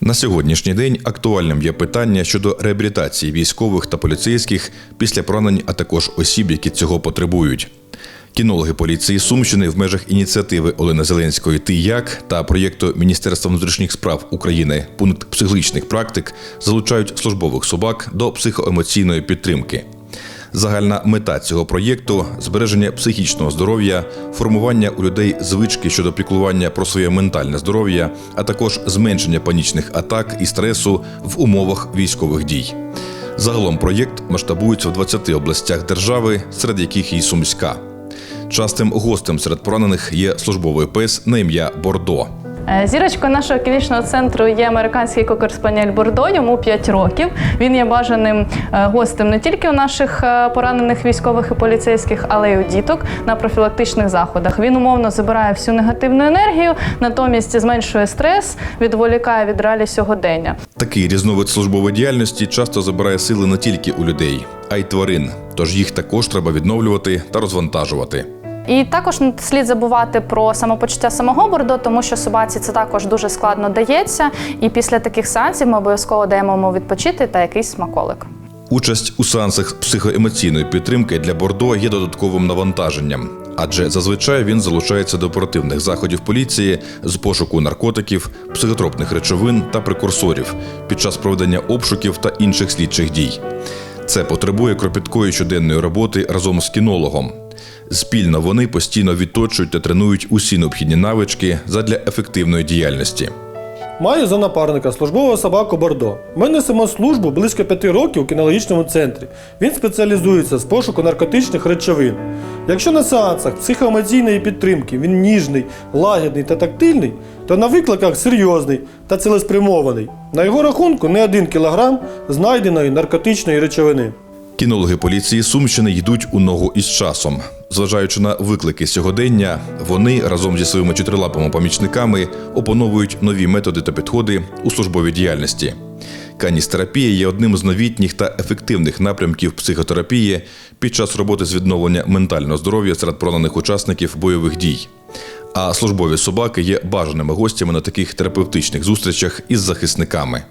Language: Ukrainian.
На сьогоднішній день актуальним є питання щодо реабілітації військових та поліцейських після поранень, а також осіб, які цього потребують. Кінологи поліції Сумщини в межах ініціативи Олени Зеленської Ти як та проєкту Міністерства внутрішніх справ України пункт психологічних практик залучають службових собак до психоемоційної підтримки. Загальна мета цього проєкту збереження психічного здоров'я, формування у людей звички щодо піклування про своє ментальне здоров'я, а також зменшення панічних атак і стресу в умовах військових дій. Загалом проєкт масштабується в 20 областях держави, серед яких і Сумська. Частим гостем серед поранених є службовий пес на ім'я Бордо. Е, Зірочкою нашого клінічного центру є американський кокер-спаніель Бордо, йому 5 років. Він є бажаним е, гостем не тільки у наших е, поранених військових і поліцейських, але й у діток на профілактичних заходах. Він умовно забирає всю негативну енергію, натомість зменшує стрес, відволікає від реалій сьогодення. Такий різновид службової діяльності часто забирає сили не тільки у людей, а й тварин. Тож їх також треба відновлювати та розвантажувати. І також не слід забувати про самопочуття самого бордо, тому що собаці це також дуже складно дається. І після таких сеансів ми обов'язково даємо йому відпочити та якийсь смаколик. Участь у сеансах психоемоційної підтримки для Бордо є додатковим навантаженням, адже зазвичай він залучається до оперативних заходів поліції з пошуку наркотиків, психотропних речовин та прекурсорів під час проведення обшуків та інших слідчих дій. Це потребує кропіткої щоденної роботи разом з кінологом. Спільно вони постійно відточують та тренують усі необхідні навички задля ефективної діяльності. Маю за напарника службову собаку Бордо. Ми несемо службу близько п'яти років у кінологічному центрі. Він спеціалізується з пошуку наркотичних речовин. Якщо на сеансах психоемоційної підтримки він ніжний, лагідний та тактильний, то на викликах серйозний та цілеспрямований. На його рахунку не один кілограм знайденої наркотичної речовини. Кінологи поліції Сумщини йдуть у ногу із часом. Зважаючи на виклики сьогодення, вони разом зі своїми чотирилапими помічниками опановують нові методи та підходи у службовій діяльності. Каністерапія є одним з новітніх та ефективних напрямків психотерапії під час роботи з відновлення ментального здоров'я серед поранених учасників бойових дій. А службові собаки є бажаними гостями на таких терапевтичних зустрічах із захисниками.